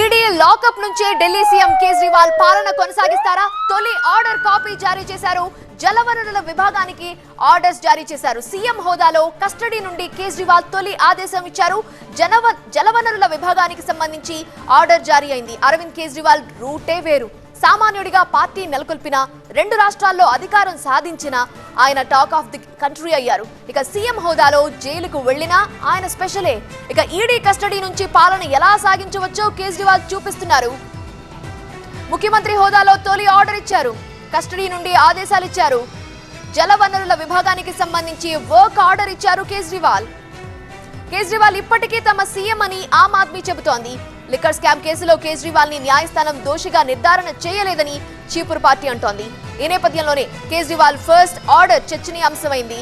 ED lockup నుంచే Delhi CM Kejriwal పాలన కొనసాగిస్తారా? తొలి ఆర్డర్ కాపీ జారీ చేశారు. జలవనరుల విభాగానికి ఆర్డర్స్ జారీ చేశారు. సీఎం హోదాలో కస్టడీ నుండి కేజ్రీవాల్ తొలి ఆదేశం ఇచ్చారు. జనవ జలవనరుల విభాగానికి సంబంధించి ఆర్డర్ జారీ అయింది. అరవింద్ కేజ్రీవాల్ రూటే వేరు. సామాన్యుడిగా పార్టీ నెలకొల్పిన రెండు రాష్ట్రాల్లో అధికారం సాధించిన ఆయన టాక్ ఆఫ్ ది కంట్రీ అయ్యారు. ఇక సీఎం హోదాలో జైలుకు వెళ్ళినా ఆయన స్పెషలే. ఇక ఈడీ కస్టడీ నుంచి పాలన ఎలా సాగించవచ్చో కేజ్రీవాల్ చూపిస్తున్నారు. ముఖ్యమంత్రి హోదాలో తొలి ఆర్డర్ ఇచ్చారు. కస్టడీ నుండి ఆదేశాలు ఇచ్చారు. జలవనరుల విభాగానికి సంబంధించి వర్క్ ఆర్డర్ ఇచ్చారు కేజ్రీవాల్. కేజ్రీవాల్ ఇప్పటికీ తమ సీఎం అని ఆమ్ ఆద్మీ చెబుతోంది. లిక్కర్ స్కామ్ కేసులో కేజ్రీవాల్ని న్యాయస్థానం దోషిగా నిర్ధారణ చేయలేదని చీపురు పార్టీ అంటోంది. ఈ నేపథ్యంలోనే కేజ్రీవాల్ ఫస్ట్ ఆర్డర్ చర్చనీయాంశమైంది.